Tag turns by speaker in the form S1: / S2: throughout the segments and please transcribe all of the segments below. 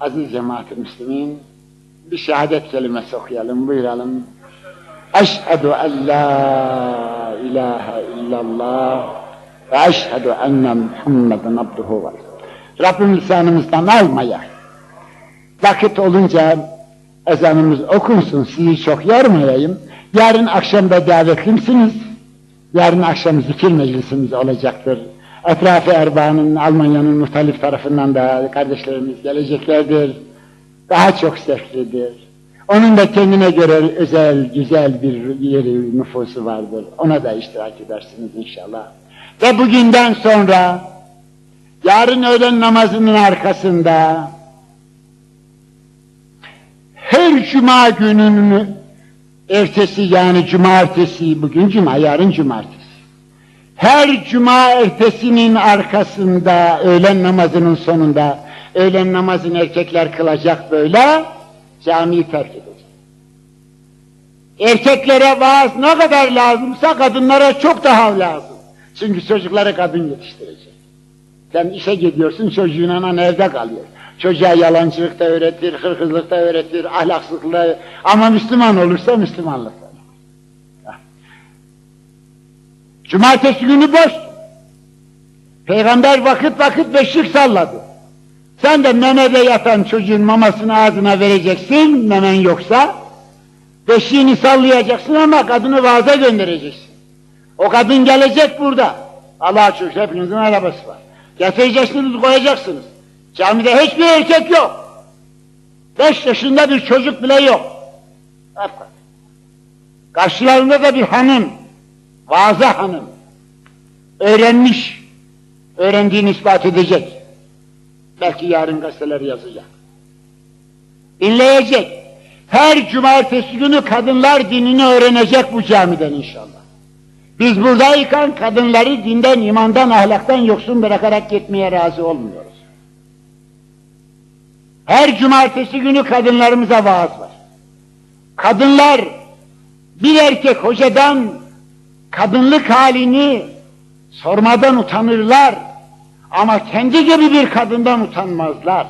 S1: Aziz cemaat-i müslimin, bir şehadet kelimesi okuyalım, buyuralım. Eşhedü en la ilahe illallah ve eşhedü enne Muhammeden abduhu resulühü. Rabbim lisanımızdan almaya. Vakit olunca ezanımız okunsun, sizi çok yormayayım. Yarın akşam da davetlimsiniz. Yarın akşam zikir meclisimiz olacaktır. Etrafı Erbaa'nın, Almanya'nın muhtelif tarafından da kardeşlerimiz geleceklerdir. Daha çok zevklidir. Onun da kendine göre özel, güzel bir yeri, nüfusu vardır. Ona da iştirak edersiniz inşallah. Ve bugünden sonra, yarın öğlen namazının arkasında, her cuma gününün ertesi yani cumartesi, bugün cuma, yarın cumartesi. Her cuma ertesinin arkasında, öğlen namazının sonunda, öğlen namazını erkekler kılacak böyle, camiyi terk edecek. Erkeklere vaaz ne kadar lazımsa kadınlara çok daha lazım. Çünkü çocuklara kadın yetiştirecek. Sen işe gidiyorsun, çocuğun anan evde kalıyor. Çocuğa yalancılık da öğretir, hırkızlık da öğretir, ahlaksızlıkla ama Müslüman olursa Müslümanlık da. Cumartesi günü boş. Peygamber vakit vakit beşik salladı. Sen de memede yatan çocuğun mamasını ağzına vereceksin, memen yoksa. Beşiğini sallayacaksın ama kadını vaaza göndereceksin. O kadın gelecek burada. Allah'a şükür hepinizin arabası var. Getireceksiniz, koyacaksınız. Camide hiçbir erkek yok. Beş yaşında bir çocuk bile yok. Karşılarında da bir hanım, vaza hanım. Öğrenmiş, öğrendiğini ispat edecek. Belki yarın gazeteler yazacak. Dinleyecek. Her cumartesi günü kadınlar dinini öğrenecek bu camiden inşallah. Biz buradayken kadınları dinden, imandan, ahlaktan yoksun bırakarak gitmeye razı olmuyoruz. Her cumartesi günü kadınlarımıza vaaz var. Kadınlar bir erkek hocadan kadınlık halini sormadan utanırlar ama kendi gibi bir kadından utanmazlar.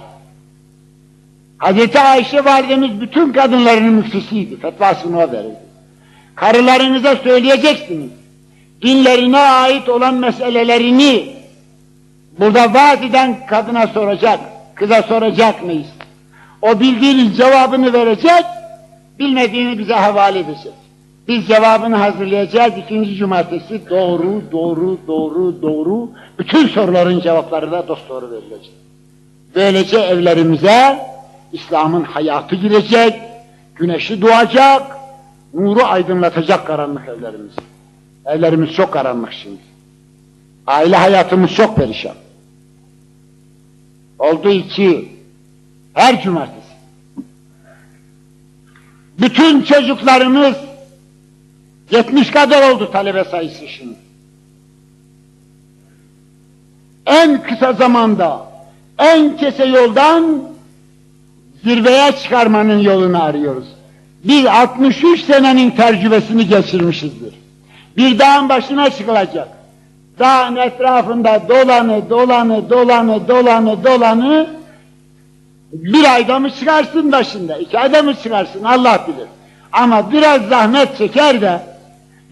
S1: Hazreti Ayşe validemiz bütün kadınların müftüsüydü, fetvasını o verirdi. Karılarınıza söyleyeceksiniz, dinlerine ait olan meselelerini burada vaaz eden kadına soracak, kıza soracak mıyız? O bildiğiniz cevabını verecek, bilmediğini bize havale edecek. Biz cevabını hazırlayacağız ikinci cumartesi doğru, doğru, doğru, doğru. Bütün soruların cevapları da dosdoğru verilecek. Böylece evlerimize İslam'ın hayatı girecek, güneşi doğacak, nuru aydınlatacak karanlık evlerimiz. Evlerimiz çok karanlık şimdi. Aile hayatımız çok perişan. Oldu iki, her cumartesi. Bütün çocuklarımız 70 kadar oldu talebe sayısı şimdi. En kısa zamanda, en kese yoldan zirveye çıkarmanın yolunu arıyoruz. Biz 63 senenin tecrübesini geçirmişizdir. Bir dağın başına çıkılacak. Dağın etrafında dolanı, dolanı, dolanı, dolanı, dolanı, bir ayda mı çıkarsın başında, iki ayda mı çıkarsın Allah bilir. Ama biraz zahmet çeker de,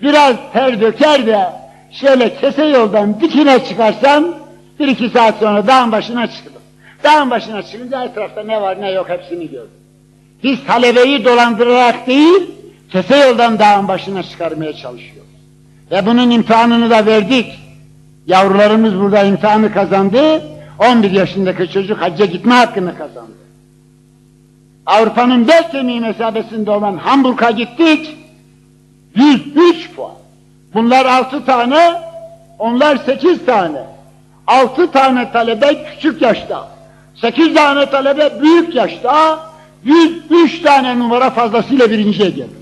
S1: biraz ter döker de, şöyle kese yoldan dikine çıkarsan, bir iki saat sonra dağın başına çıkılır. Dağın başına çıkınca etrafta ne var ne yok hepsini gördüm. Biz talebeyi dolandırarak değil, kese yoldan dağın başına çıkarmaya çalışıyoruz. Ve bunun imtihanını da verdik. Yavrularımız burada imtihanı kazandı. 11 yaşındaki çocuk hacca gitme hakkını kazandı. Avrupa'nın bel kemiği mesabesinde olan Hamburg'a gittik. 103 puan. Bunlar 6 tane, onlar 8 tane. 6 tane talebe küçük yaşta. 8 tane talebe büyük yaşta. 103 tane numara fazlasıyla birinciye geldiler.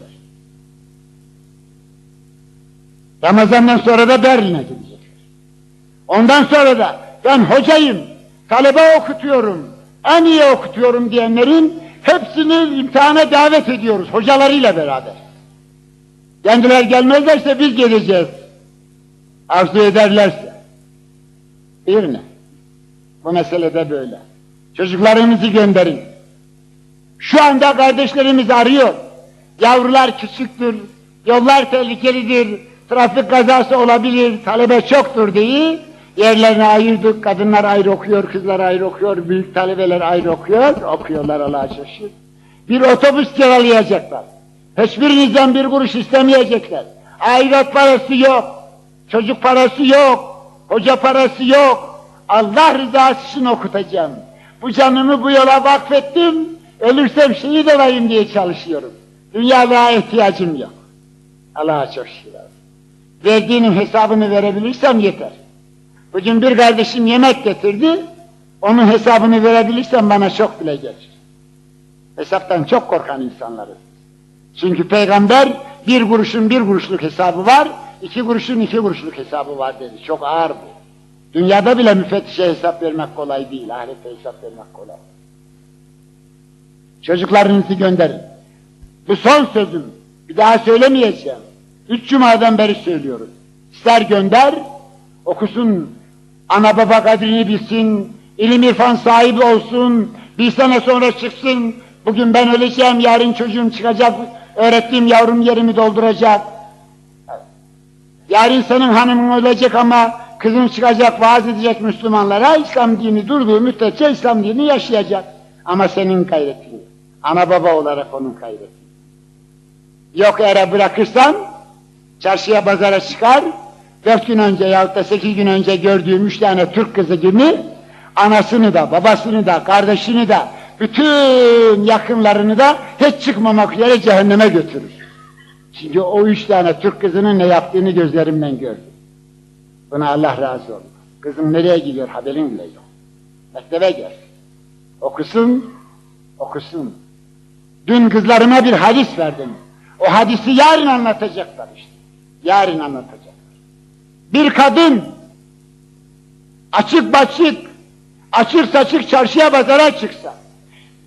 S1: Ramazan'dan sonra da Berlin'e gidecekler. Ondan sonra da ben hocayım, talebe okutuyorum, en iyi okutuyorum diyenlerin hepsini imtihana davet ediyoruz hocalarıyla beraber. Kendiler gelmezlerse biz geleceğiz. Arzu ederlerse. Bir ne? Bu mesele de böyle. Çocuklarınızı gönderin. Şu anda kardeşlerimiz arıyor. Yavrular küçüktür, yollar tehlikelidir, trafik kazası olabilir, talebe çoktur diye yerlerini ayırdık. Kadınlar ayrı okuyor, kızlar ayrı okuyor, büyük talebeler ayrı okuyor, okuyorlar Allah'a şükür. Bir otobüs kiralayacaklar. Hiçbirinizden bir kuruş istemeyecekler. Aidat parası yok, çocuk parası yok, hoca parası yok. Allah rızası için okutacağım. Bu canımı bu yola vakfettim, ölürsem şehit olayım diye çalışıyorum. Dünyalığa ihtiyacım yok. Allah'a çok şükür. Verdiğinin hesabını verebilirsem yeter. Bugün bir kardeşim yemek getirdi, onun hesabını verebilirsem bana çok bile gelir. Hesaptan çok korkan insanlarız. Çünkü peygamber bir kuruşun bir kuruşluk hesabı var, iki kuruşun iki kuruşluk hesabı var dedi. Çok ağır bu. Dünyada bile müfettişe hesap vermek kolay değil, ahirette hesap vermek kolay. Çocuklarınızı gönderin. Bu son sözüm. Bir daha söylemeyeceğim. Üç cumadan beri söylüyorum. İster gönder, okusun, ana baba kadrini bilsin, ilim irfan sahibi olsun, bir sene sonra çıksın, bugün ben öleceğim, yarın çocuğum çıkacak, öğrettiğim yavrum yerimi dolduracak. Yarın senin hanımın ölecek ama kızın çıkacak, vaaz edecek Müslümanlara, İslam dini durduğu müddetçe İslam dini yaşayacak. Ama senin gayretin, ana baba olarak onun gayreti. Yok eğer bırakırsan, çarşıya pazara çıkar, dört gün önce yahut da sekiz gün önce gördüğüm üç tane Türk kızı gibi, anasını da, babasını da, kardeşini de, bütün yakınlarını da hiç çıkmamak üzere cehenneme götürür. Çünkü o üç tane Türk kızının ne yaptığını gözlerimden gördüm. Buna Allah razı olsun. Kızım nereye gidiyor haberin bile yok. Mektebe gel. Okusun, okusun. Dün kızlarıma bir hadis verdim. O hadisi yarın anlatacaklar işte. Yarın anlatacaklar. Bir kadın açık başık, açık saçık çarşıya pazara çıksa,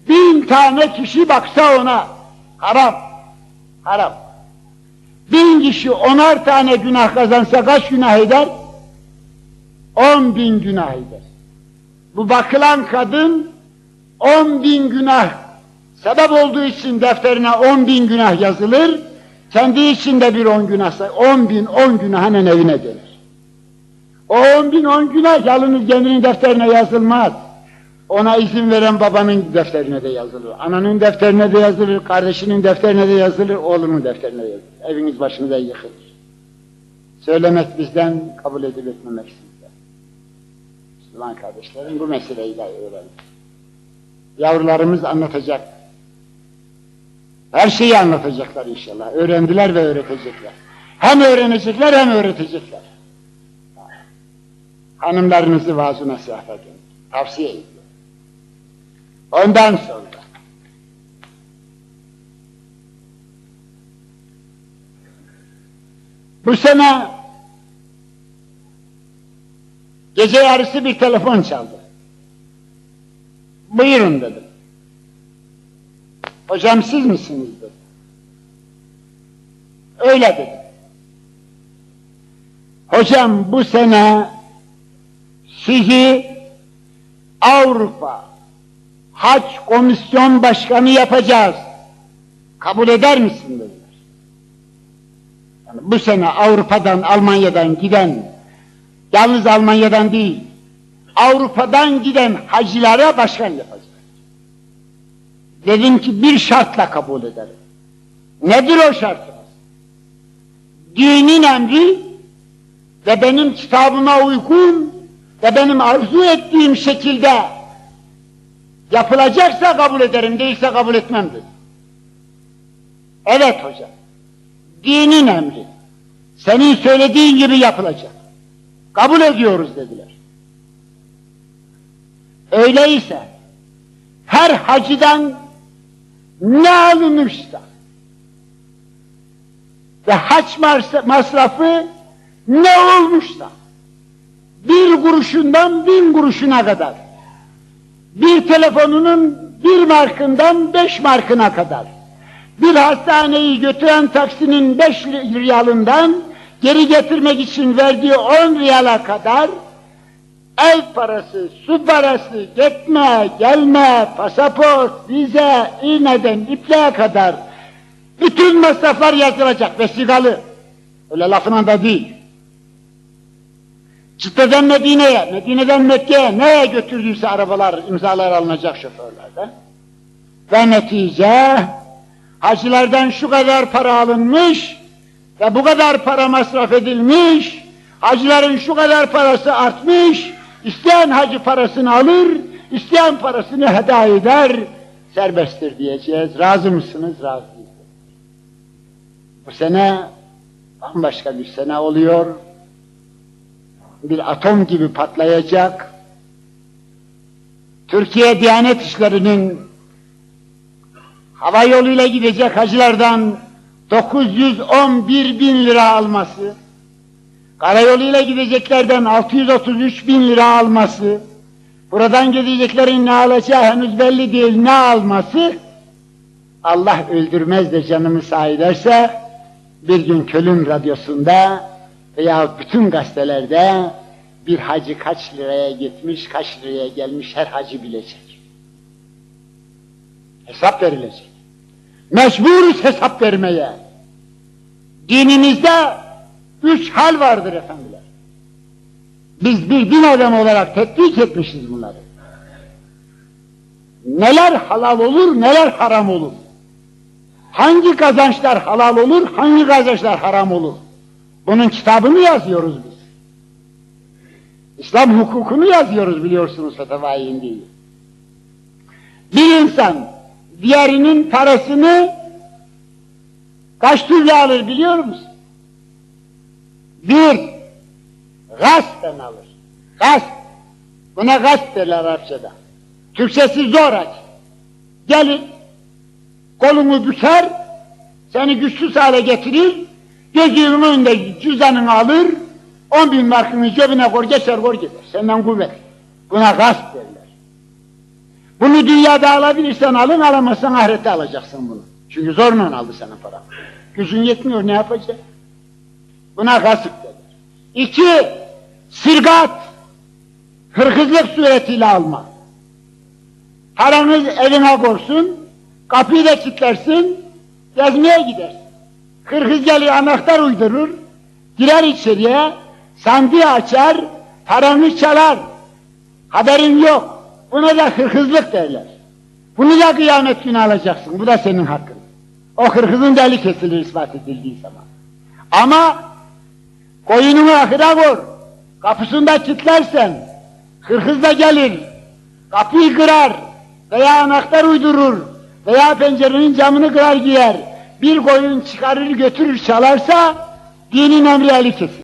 S1: bin tane kişi baksa ona, haram, haram. Bin kişi onar tane günah kazansa kaç günah eder? On bin günah eder. Bu bakılan kadın on bin günah sebep olduğu için defterine on bin günah yazılır, kendi içinde bir on günah, on bin on günahının evine gelir. O on bin on günah yalnız kendinin defterine yazılmaz. Ona izin veren babanın defterine de yazılır, ananın defterine de yazılır, kardeşinin defterine de yazılır, oğlunun defterine de yazılır. Eviniz başınıza yıkılır. Söylemek bizden, kabul edip etmemek sizden. Müslüman kardeşlerim bu meseleyi de öğrenin. Yavrularımız anlatacak. Her şeyi anlatacaklar inşallah. Öğrendiler ve öğretecekler. Hem öğrenecekler hem öğretecekler. Hanımlarınızı vaazı nasihat edin. Tavsiye edin. Ondan sonra bu sene gece yarısı bir telefon çaldı. Buyurun dedim. Hocam siz misiniz dedi. Öyle dedim. Hocam bu sene sizi Avrupa Hac Komisyon Başkanı yapacağız. Kabul eder misin dediler. Yani bu sene Avrupa'dan, Almanya'dan giden, yalnız Almanya'dan değil, Avrupa'dan giden hacılara başkan yapacağız. Dedim ki bir şartla kabul ederim. Nedir o şartımız? Dinin emri ve benim kitabıma uygun ve benim arzu ettiğim şekilde yapılacaksa kabul ederim, değilse kabul etmem dedi. Evet hocam, dinin emri, senin söylediğin gibi yapılacak. Kabul ediyoruz dediler. Öyleyse, her hacıdan ne alınmışsa ve haç masrafı ne olmuşsa bir kuruşundan bin kuruşuna kadar bir telefonunun bir markından beş markına kadar bir hastaneyi götüren taksinin beş riyalından geri getirmek için verdiği on riyala kadar ev parası, su parası, gitme, gelme, pasaport, vize, iğneden ipliğe kadar bütün masraflar yazılacak vesikalı. Öyle lafına da değil. Cidden Medine'ye, Medine'den Mekke'ye neye götürdüyse arabalar, imzalar alınacak şoförlerden. Ve netice hacılardan şu kadar para alınmış ve bu kadar para masraf edilmiş, hacıların şu kadar parası artmış, isteyen hacı parasını alır, isteyen parasını heda eder, serbesttir diyeceğiz. Razı mısınız? Razıyız. Bu sene bambaşka bir sene oluyor. Bir atom gibi patlayacak. Türkiye Diyanet İşleri'nin hava yoluyla gidecek hacılardan 911 bin lira alması, karayoluyla gideceklerden 633 bin lira alması, buradan gideceklerin ne alacağı henüz belli değil ne alması, Allah öldürmez de canımı sağ bir gün Kölün Radyosu'nda veya bütün gazetelerde bir hacı kaç liraya gitmiş, kaç liraya gelmiş her hacı bilecek. Hesap verilecek. Mecburuz hesap vermeye. Dinimizde üç hal vardır efendiler. Biz bir din adamı olarak tetkik etmişiz bunları. Neler halal olur, neler haram olur. Hangi kazançlar halal olur, hangi kazançlar haram olur? Bunun kitabını yazıyoruz biz. İslam hukukunu yazıyoruz biliyorsunuz Fetavai değil. Bir insan diğerinin parasını kaç türlü alır biliyor musun? Bir, gaspen alır. Gasp. Buna gasp derler Arapçada. Türkçesi zor aç. Gelir, kolunu büker, seni güçsüz hale getirir, gözünün önünde cüzdanını alır, on bin markını cebine koy, geçer koy gider. Senden kuvvet. Buna gasp derler. Bunu dünyada alabilirsen alın, alamazsan ahirette alacaksın bunu. Çünkü zorla aldı sana para. Gücün yetmiyor, ne yapacak? Buna gasp derler. İki, sirgat. Hırkızlık suretiyle alma. Paranız eline korsun, kapıyı da kilitlersin, gezmeye gidersin. Hırkız gelir anahtar uydurur, girer içeriye, sandığı açar, paranı çalar. Haberin yok. Buna da hırkızlık derler. Bunu da kıyamet günü alacaksın. Bu da senin hakkın. O hırkızın deli kesilir ispat edildiği zaman. Ama koyununu ahıra vur. Kapısında kilitlersen, hırkız da gelir. Kapıyı kırar veya anahtar uydurur veya pencerenin camını kırar giyer. Bir koyun çıkarır götürür çalarsa dinin emri eli kesin.